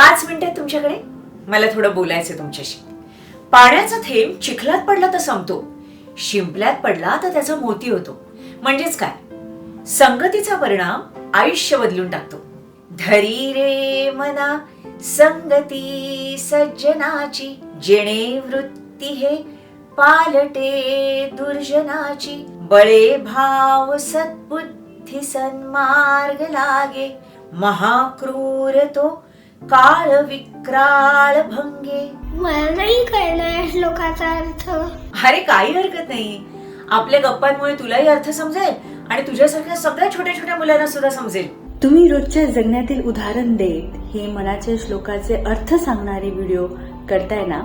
पाच मिनिटं तुमच्याकडे? मला थोडं बोलायचं तुमच्याशी. पाण्याचा थेंब चिखलात पडला तर संपतो. शिंपल्यात पडला तर त्याचा मोती होतो. म्हणजेच काय? संगतीचा परिणाम आयुष्य बदलून टाकतो. धरी रे मना संगती सज्जनाची जेणे वृत्ती हे पालटे दुर्जनाची. बळे भाव सद्बुद्धी सन्मार्ग लागे महाक्रूर तो काळ विक्राळ भंगे मला नाही कळणार श्लोकाचा अर्थ. अरे काही हरकत नाही. आपल्या गप्पांमुळे तुलाही अर्थ समजेल आणि तुझ्यासारख्या सगळ्या छोट्या छोट्या मुलांना सुद्धा समजेल. तुम्ही रोजच्या जगण्यातील उदाहरण देत हे मनाच्या श्लोकाचे अर्थ सांगणारे व्हिडिओ करताय ना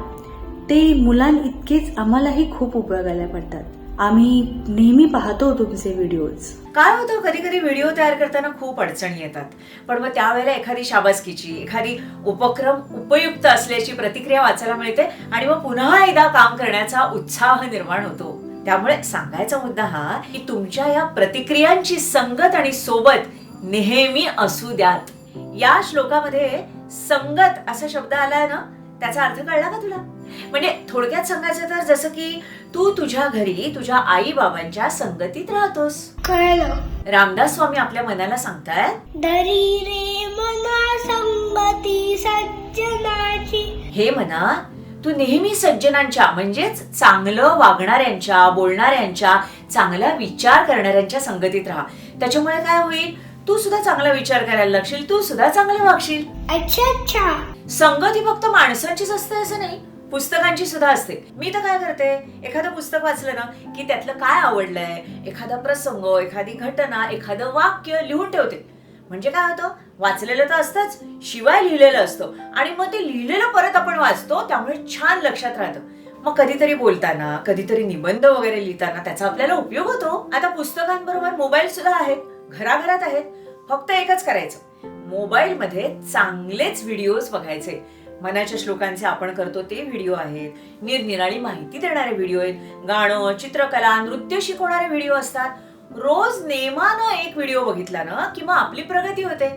ते मुलां इतकेच आम्हालाही खूप उपयोगाला पडतात. आम्ही नेहमी पाहतो तुमचे व्हिडिओज काय होतं? कधी कधी व्हिडिओ तयार करताना खूप अडचणी येतात. पण मग त्यावेळेला एखादी शाबासकीची एखादी उपक्रम उपयुक्त असल्याची प्रतिक्रिया वाचायला मिळते आणि मग पुन्हा एकदा काम करण्याचा उत्साह निर्माण होतो. त्यामुळे सांगायचा मुद्दा हा की तुमच्या या प्रतिक्रियांची संगत आणि सोबत नेहमी असू द्यात. या श्लोकामध्ये संगत असा शब्द आलाय ना? त्याचा अर्थ कळला का तुला? म्हणजे थोडक्यात सांगायचं तर जसं की तू तुझ्या घरी तुझ्या आई बाबांच्या संगतीत राहतोस. कळलं. रामदास स्वामी आपल्या मनाला सांगतायत? दरी रे मना संगती सज्जनाची. हे म्हणा तू नेहमी सज्जनांच्या म्हणजेच चांगलं वागणाऱ्यांच्या बोलणाऱ्यांच्या चांगला विचार करणाऱ्यांच्या संगतीत राहा. त्याच्यामुळे काय होईल? तू सुद्धा चांगला विचार करायला लागशील तू सुद्धा चांगलं वागशील. अच्छा अच्छा. संगत फक्त माणसांचीच असते असं नाही. पुस्तकांची सुद्धा असते. मी तर काय करते एखादं पुस्तक वाचलं ना की त्यातलं काय आवडलंय एखादा प्रसंग एखादी घटना एखादं वाक्य लिहून ठेवते. म्हणजे काय होतं वाचलेलं तर असतंच शिवाय लिहिलेलं असतं. आणि मग ते लिहिलेलं परत आपण वाचतो त्यामुळे छान लक्षात राहतं. मग कधीतरी बोलताना कधीतरी निबंध वगैरे लिहिताना त्याचा आपल्याला उपयोग होतो. आता पुस्तकांबरोबर मोबाईल सुद्धा आहेत घराघरात आहेत फक्त एकच करायचं. मोबाईल मध्ये चांगलेच व्हिडिओज बघायचे. मनाच्या श्लोकांचे आपण करतो ते व्हिडिओ आहेत. निरनिराळी माहिती देणारे व्हिडिओ आहेत. गाणं चित्रकला नृत्य शिकवणारे व्हिडिओ असतात. रोज नेमानं एक व्हिडिओ बघितला ना की मग आपली प्रगती होते.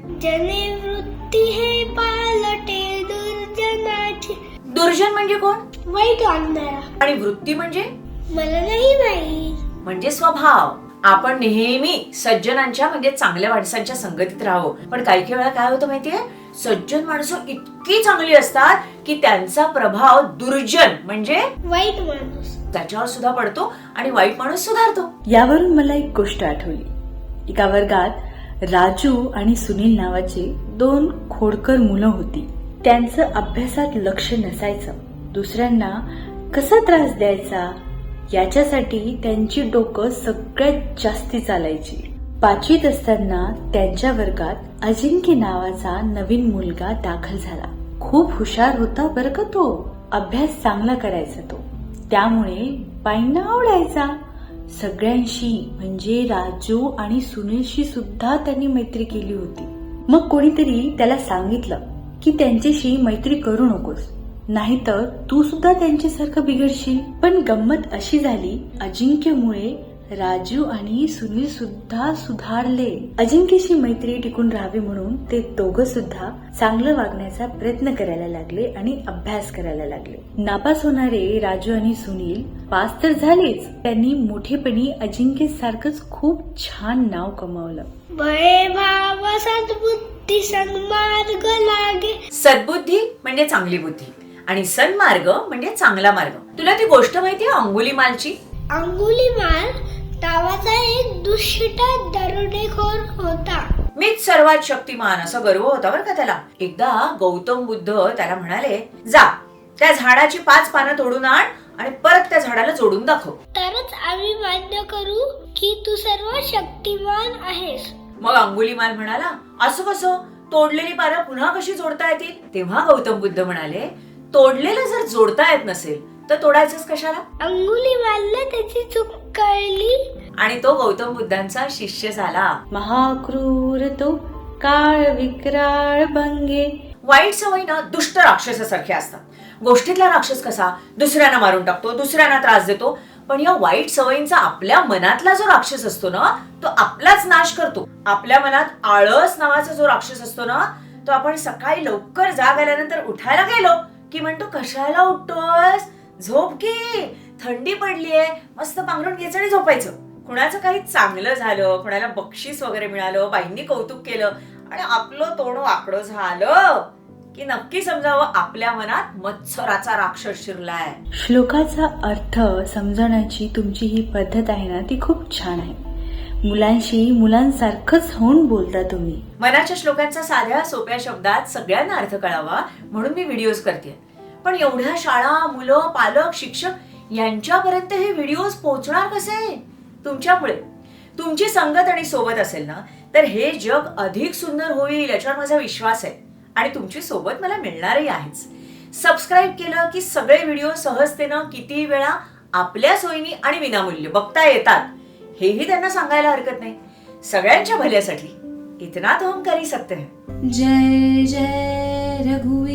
वृत्ती हे पालटे दुर्जनाची. दुर्जन म्हणजे कोण? वाईट आणि वृत्ती म्हणजे? मला नाही. माहीत म्हणजे स्वभाव. आपण नेहमी सज्जनांच्या म्हणजे चांगल्या माणसांच्या संगतीत राहावं. पण काही काही वेळा काय होतं माहितीये? सज्जन माणसं इतकी चांगली असतात की त्यांचा प्रभाव दुर्जन म्हणजे वाईट माणूस. त्याच्यावर सुद्धा पडतो आणि वाईट माणूस सुधारतो. यावरून मला एक गोष्ट आठवली. एका वर्गात राजू आणि सुनील नावाचे दोन खोडकर मुलं होती. त्यांचं अभ्यासात लक्ष नसायचं. दुसऱ्यांना कसा त्रास द्यायचा? याच्यासाठी त्यांची डोकं सगळ्यात जास्ती चालायची. पाचवीत असताना त्यांच्या वर्गात अजिंक्य नावाचा नवीन मुलगा दाखल झाला. खूप हुशार होता बरं का तो. अभ्यास चांगला करायचा तो. त्यामुळे बाईंना आवडायचा. सगळ्यांशी म्हणजे राजू आणि सुनीलशी सुद्धा त्यांनी मैत्री केली होती. मग कोणीतरी त्याला सांगितलं की त्यांच्याशी मैत्री करू नकोस. नाहीतर तू सुद्धा त्यांच्यासारखं बिघडशील. पण गंमत अशी झाली अजिंक्यमुळे राजू आणि सुनील सुद्धा सुधारले. अजिंक्यशी मैत्री टिकून राहावी म्हणून ते दोघं सुद्धा चांगलं वागण्याचा प्रयत्न करायला लागले आणि अभ्यास करायला लागले. नापास होणारे राजू आणि सुनील पास तर झालेच. त्यांनी मोठेपणी अजिंक्य सारखंच खूप छान नाव कमावलं. बळे भाव सद्बुद्धी सन्मार्ग लागे. सद्बुद्धी म्हणजे चांगली बुद्धी आणि सन्मार्ग म्हणजे चांगला मार्ग. तुला ती गोष्ट माहितीये अंगुलीमालची अंगुलीमाल नावाचा एक दुष्ट दरोडेखोर होता. मीच सर्वात शक्तिमान असा गर्व होता बरं का त्याला. एकदा गौतम बुद्ध त्याला म्हणाले जा त्या झाडाची पाच पानं तोडून आण आणि परत त्या झाडाला जोडून दाखव. तरच आम्ही मान्य करू की तू सर्व शक्तिमान आहेस. मग अंगुलीमाल म्हणाला असं कसं? तोडलेली पानं पुन्हा कशी जोडता येतील? तेव्हा गौतम बुद्ध म्हणाले तोडलेलं जर जोडता येत नसेल तर तोडायचंच कशाला? अंगुलीमालला त्याची चूक कळली. आणि तो गौतम बुद्धांचा शिष्य झाला. महाक्रूर तो काळ विक्राळ भंगे. वाईट सवयी ना दुष्ट राक्षसासारख्या असतात. गोष्टीतला राक्षस कसा? दुसऱ्यांना मारून टाकतो दुसऱ्यांना त्रास देतो. पण या वाईट सवयींचा आपल्या मनातला जो राक्षस असतो ना तो आपलाच नाश करतो. आपल्या मनात आळस नावाचा जो राक्षस असतो ना तो आपण सकाळी लवकर जाग आल्यानंतर उठायला गेलो की म्हणतो कशाला उठतोस? झोप की थंडी पडलीये मस्त पांघरून घ्यायचं आणि झोपायचं. कुणाचं काही चांगलं झालं कुणाला बक्षीस वगैरे मिळालं बाईंनी कौतुक केलं आणि आपलं तोंड वाकडं झालं की नक्की समजावं आपल्या मनात मत्सराचा राक्षस शिरलाय. श्लोकाचा अर्थ समजवण्याची तुमची ही पद्धत आहे ना ती खूप छान आहे. मुलांशी मुलांसारखंच होऊन बोलता तुम्ही. मनाच्या श्लोकांचा साध्या सोप्या शब्दात सगळ्यांना अर्थ कळावा म्हणून मी व्हिडिओज करते पण एवढ्या शाळा मुलं पालक शिक्षक यांच्यापर्यंत हे व्हिडिओज पोहोचणार कसे? तुमच्यामुळे. तुमची संगत आणि सोबत असेल ना तर हे जग अधिक सुंदर होईल याच्यावर माझा विश्वास आहे. आणि तुमची सोबत मला मिळणारही आहेच. सबस्क्राईब केलं की सगळे व्हिडिओ सहजतेनं किती वेळा आपल्या सोयीनी आणि विनामूल्य बघता येतात. हेही त्यांना सांगायला हरकत नाही. सगळ्यांच्या भल्यासाठी इतना तो हम करी सकते हैं. जय जय रघुवीर.